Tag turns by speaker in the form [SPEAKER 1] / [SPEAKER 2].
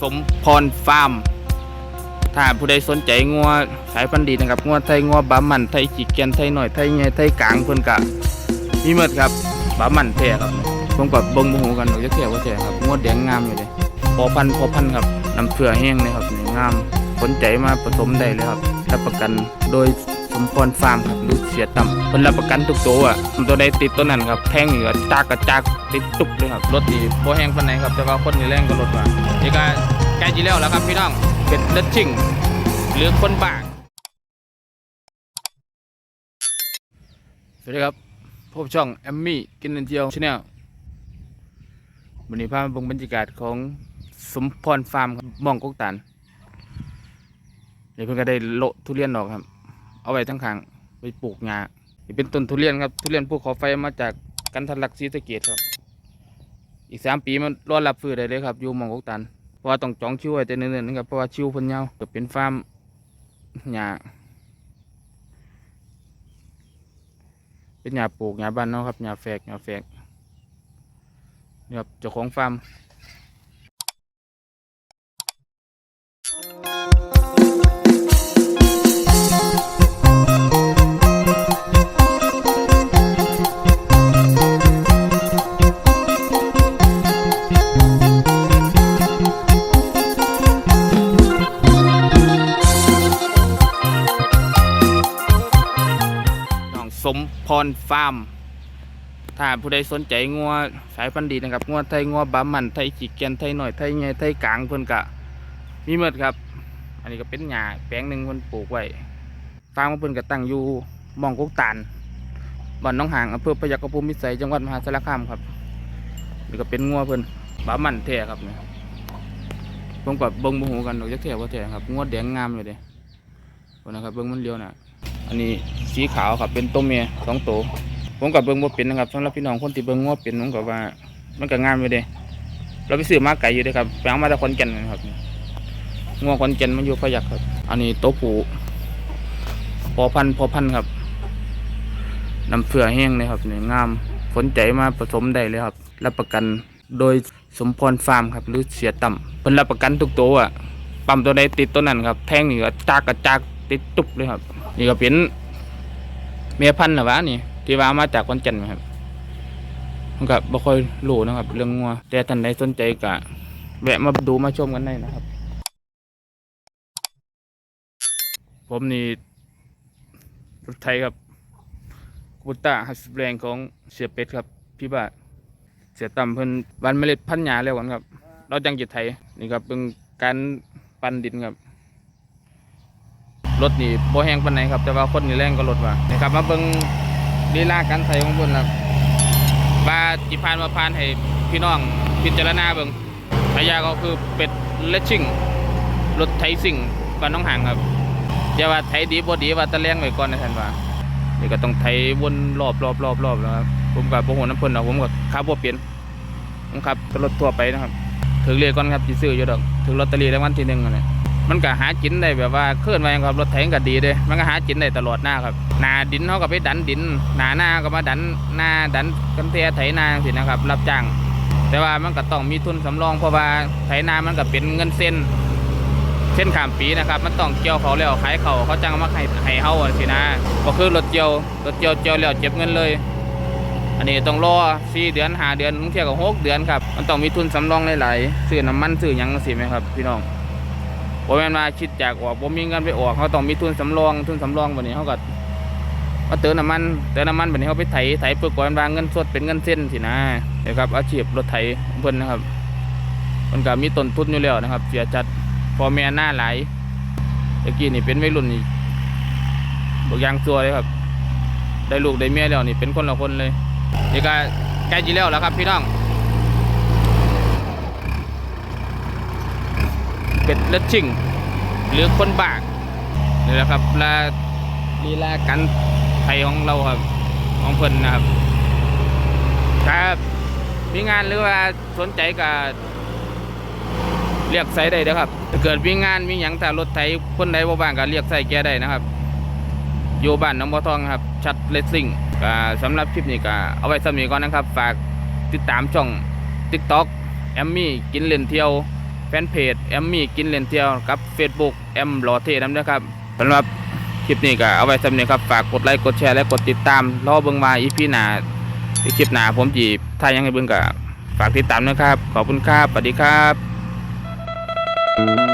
[SPEAKER 1] สมพรฟาร์ม ถ้าผู้ใดสนใจงัวสายพันธุ์ดีนะครับงัวไทยงัวบามันไทยจีเกียนไทยหน่อยไทยใหญ่ไทยกลางเพิ่นกะมีหมดครับบามันแท้ครับผมกับเบิ่งบ่ฮู้กันดอกจะแท้ว่าแท้ครับงัวแดงงามอยู่เด้พอพันพอพันครับน้ำเผือแห้งเลยครับงามสนใจมาผสมได้เลยครับรับประกันโดย มพรฟาร์มครับหรือเสียต่ำเพิ่นรับประกันทุกตัวอะตัวใดติดตัวนั้นครับแทงนี่ก็จากกระจากติดตุกเลยครับรถนี่บ่แห้งปานไหนครับแต่ว่าคนนี่แรงก็รถว่านี่ก็ใกล้สิแล้วแล้วครับพี่น้องเป็นเลือดชิงหรือคนบ้าสวัสดีครับพบช่องแอมมี่กินเนเจียวชาแนลวันนี้พามาเบิ่งบรรยากาศของสมพรฟาร์มครับมองกกตานเดี๋ยวเพิ่นก็ได้โละทุเรียนออกครับ เอาไว้ทั้งข้างไปปลูกงานี่เป็นต้นทุเรียนครับ ทุเรียนภูเขาไฟมาจากกันทะลักศรีสะเกดครับ อีกสามปีมันรอดรับฟื้นได้เลยครับอยู่มองกกตานเพราะว่าต้องจองคิวไว้แต่เนิ่นๆนะครับ เพราะว่าคิวเพิ่นยาวก็เป็นฟาร์มหญ้าเป็นหญ้าปลูกหญ้าบ้านเนาะครับหญ้าแฝกหญ้าแฝกนี่ครับเจ้าของฟาร์ม สมพรฟาร์มถ้าผู้ใดสนใจงัวสายพันธุ์ดีนะครับงัวไทยงัวบามันไทยจีเกียนไทยหน่อยไทยใหญ่ไทยกลางเพิ่นกะมีหมดครับ อันนี้ก็เป็นหญ้าแปลงหนึ่งเพิ่นปลูกไว้ฟาร์มเพิ่นก็ตั้งอยู่มองกกตานบ้านหน้องหางอำเภอพยัคฆภูมิวิสัยจังหวัดมหาสารคามครับนี่ก็เป็นงัวเพิ่นบามันแท้ครับเนี่ยผมกับเบิ้งบ่ฮู้กันดอกจักแท้ว่าแท้ครับงัวแดงงามอยู่เด้เพิ่นนะครับเบิ้งมันเลี้ยวน่ะ อันนี้สีขาวครับเป็นตัวเมียสองตัวผมกับเบิ้งบ่เป็นนะครับสำหรับพี่น้องคนที่เบิ้งง้อเป็นผมกับว่า มันก็งามอยู่เด้เราไปซื้อมาไก่อยู่เด้ครับไปเอามาจากคนแก่นนะครับง้อคนแก่นมันอยู่พยักครับ อันนี้โตวผูพอพันพอพันครับน้ำเผือแห้งเลยครับนี่งามสนใจมาผสมได้เลยครับ รับประกันโดยสมพรฟาร์มครับ หรือเสียต่ำเป็นรับประกันทุกตัวอะปั๊มตัวใดติดตัวนั้นครับ แทงนี่ก็จากกระจากติดตุบเลยครับ นี่ก็เป็นเมียพันธุ์นะวะนี่ ที่ว่ามาจากคอนแก่นไหมครับมันก็บ่ค่อยรู้นะครับ เรื่องงัว แต่ท่านใดสนใจก็แวะมาดูมาชมกันได้นะครับ ผมนี่รถไทยครับกุต้าฮัสแบรงของเสียเป็ดครับ พี่บ้าเสียต่ำเพิ่นวันเมล็ดพันธุ์หญ้าแล้วกันครับ เราจังจิตไทยนี่ครับเป็นการปั้นดินครับ รถนี่โบแห้งปานไหนครับ แต่ว่าคนนี่แรงก็รถว่านี่ครับมาเบิ่งลีลาการใส่ของเพิ่นครับว่าจิพานมาพานให้พี่น้องพิจารณาเบิ่งฉายาก็คือเป็ดเลชชิ่งรถไถซิ่งบ้านน้องห่างครับอย่าว่าไถดีบ่ดีว่าตะแรงไว้ก่อนนะท่านว่านี่ก็ต้องไถวนรอบรอบรอบรอบแล้วครับผมกับบ่ฮู้น้ำเพิ่นดอกผมก็ขับบ่เป็นผมขับรถทั่วไปนะครับ ถึงเรียกก่อนครับสิซื้ออยู่ดอกถึงลอตเตอรี่รางวัลที่หนึ่งนั่นแหละ มันก็หากินได้แบบว่าเคลื่อนไปครับรถไถก็ดีเด้มันก็หากินได้ตลอดหน้าครับหนาดินเขาก็ไปดันดินหนาหน้าก็มาดันหน้าดันกันเทียไถนาสินะครับ รับจ้างแต่ว่ามันก็ต้องมีทุนสำรองเพราะว่าไถนามันก็เป็นเงินเส้นเส้นขามปีนะครับ มันต้องเกี่ยวเขาแล้วขายเขาเขาจ้างมาให้ให้เฮาสินะก็คือรถเกี่ยวรถเกี่ยวเกี่ยวแล้วเจ็บเงินเลย อันนี้ต้องรอสี่เดือนหาเดือนบางเที่ยก็หกเดือนครับมันต้องมีทุนสำรองหลายๆซื้อน้ำมันซื้อยังสิไหมครับพี่น้อง บ่แม่นว่าคิดจากออกบ่มีเงินไปออกเขาต้องมีทุนสำรองทุนสำรองบัดนี้เขาก็มาเติมน้ำมันเติมน้ำมันบัดนี้เขาไปไถไถเพื่อก่อนวางเงินสดเป็นเงินเส้นสินะนะครับอาชีพรถไถเพิ่นนะครับมันก็มีต้นทุนอยู่แล้วนะครับ เสียจัดพอแม่หน้าหลายตะกี้นี่เป็นวัยรุ่นนี่บอกยางซัวเลยครับ ได้ลูกได้เมียแล้วนี่เป็นคนละคนเลยนี่ก็ใกล้จีแล้วแล้วครับพี่น้อง เป็ดเลือดชิงหรือคนบากนี่แหละครับลาลีลากันไทยของเราครับของเพิ่นนะครับครับมีงานหรือว่าสนใจก็เรียกใส่ได้เด้อครับถ้าเกิดมีงานมีหยังถ้ารถไถคนใดบ่ว่างก็เรียกใส่แกได้นะครับอยู่บ้านน้องบัวทองครับ ชัดเลสซิ่งก็สำหรับคลิปนี้ก็เอาไว้สำนีก่อนนะครับ ฝากติดตามช่อง TikTok แอมมี่กินเล่นเที่ยว แฟนเพจแอมมี่กินเลนเที่ยวกับ Facebook แอมหล่อเท่น้ำนะครับสำหรับคลิปนี้ก็เอาไว้สำเนียครับฝากกดไลค์กดแชร์และกดติดตามรอเบิ้งมาอีพีหนาอีคลิปหนาผมจีบถ้ายังไห้เบิ้งก็ฝากติดตามนะครับ ขอบคุณครับสวัสดีครับ